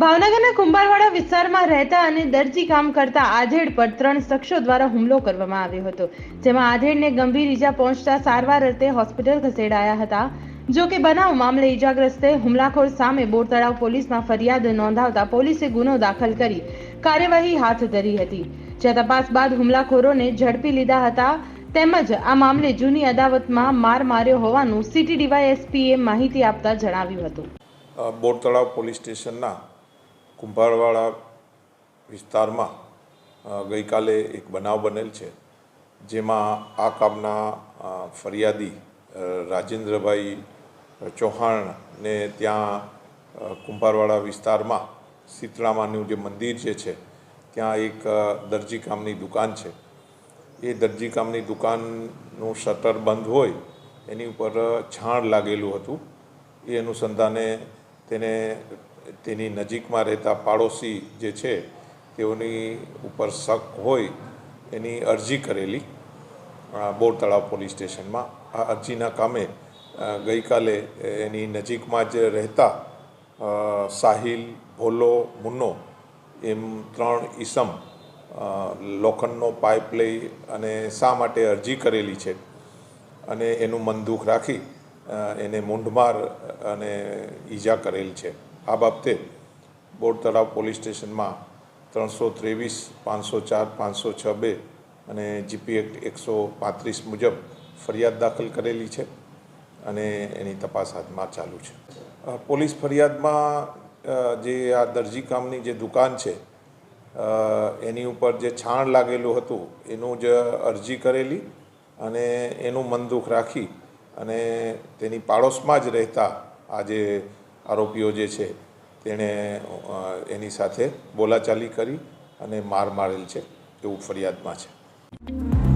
ભાવનગરના કુંભારવાડા વિસ્તારમાં રહેતા અને દરજી કામ કરતા આધેડ પર ત્રણ શખ્સો દ્વારા હુમલો કરવામાં આવ્યો હતો, જેમાં આધેડને ગંભીર ઈજા પહોંચતા સારવાર અર્થે હોસ્પિટલ ખસેડાયા હતા. જો કે બનાવ મામલે ઈજાગ્રસ્તે હુમલાખોર સામે બોરતળાવ પોલીસમાં ફરિયાદ નોંધાવતા પોલીસે ગુનો દાખલ કરી કાર્યવાહી હાથ ધરી હતી. જ્યાં તપાસ બાદ હુમલાખોરોને ઝડપી લીધા હતા, તેમજ આ મામલે જૂની અદાવતમાં માર માર્યો હોવાનું સિટી ડીવાયએસપીએ માહિતી આપતા જણાવ્યું હતું. બોરતળાવ પોલીસ સ્ટેશનના કુંભારવાડા વિસ્તારમાં ગઈકાલે એક બનાવ બનેલ છે, જેમાં આ કામના ફરિયાદી રાજેન્દ્રભાઈ ચૌહાણને ત્યાં કુંભારવાડા વિસ્તારમાં શીતળામાનું જે મંદિર જે છે, ત્યાં એક દરજીકામની દરજી કામની દુકાન છે. એ દરજી કામની દુકાનનું શટર બંધ હોય, એની ઉપર છાણ લાગેલું હતું. એ અનુસંધાને તેને તેની નજીકમાં રહેતા પાડોશી જે છે, તેઓની ઉપર શક હોય એની અરજી કરેલી. બોર તળાવ પોલીસ સ્ટેશનમાં. આ અરજીના કામે ગઈકાલે એની નજીકમાં જ રહેતા સાહિલ, ભોલો, મુન્નો એમ ત્રણ ઈસમ લોખંડનો પાઇપ લઈ અને શા માટે અરજી કરેલી છે અને એનું મન દુઃખ રાખી એને મૂંઢમાર અને ઈજા કરેલ છે. આ બાબતે બોટ તળાવ પોલીસ સ્ટેશનમાં ત્રણસો ત્રેવીસ, પાંચસો ચાર, પાંચસો છ બે અને જીપી એક્ટ એકસો પાંત્રીસ મુજબ ફરિયાદ દાખલ કરેલી છે અને એની તપાસ હાથમાં ચાલુ છે. પોલીસ ફરિયાદમાં જે આ દરજી કામની જે દુકાન છે એની ઉપર જે છાણ લાગેલું હતું, એનું જ અરજી કરેલી અને એનું મન દુઃખ રાખી અને તેની પાડોશમાં જ રહેતા આ જે આરોપીઓ જે છે, તેણે એની સાથે બોલાચાલી કરી અને માર મારેલ છે, એવું ફરિયાદમાં છે.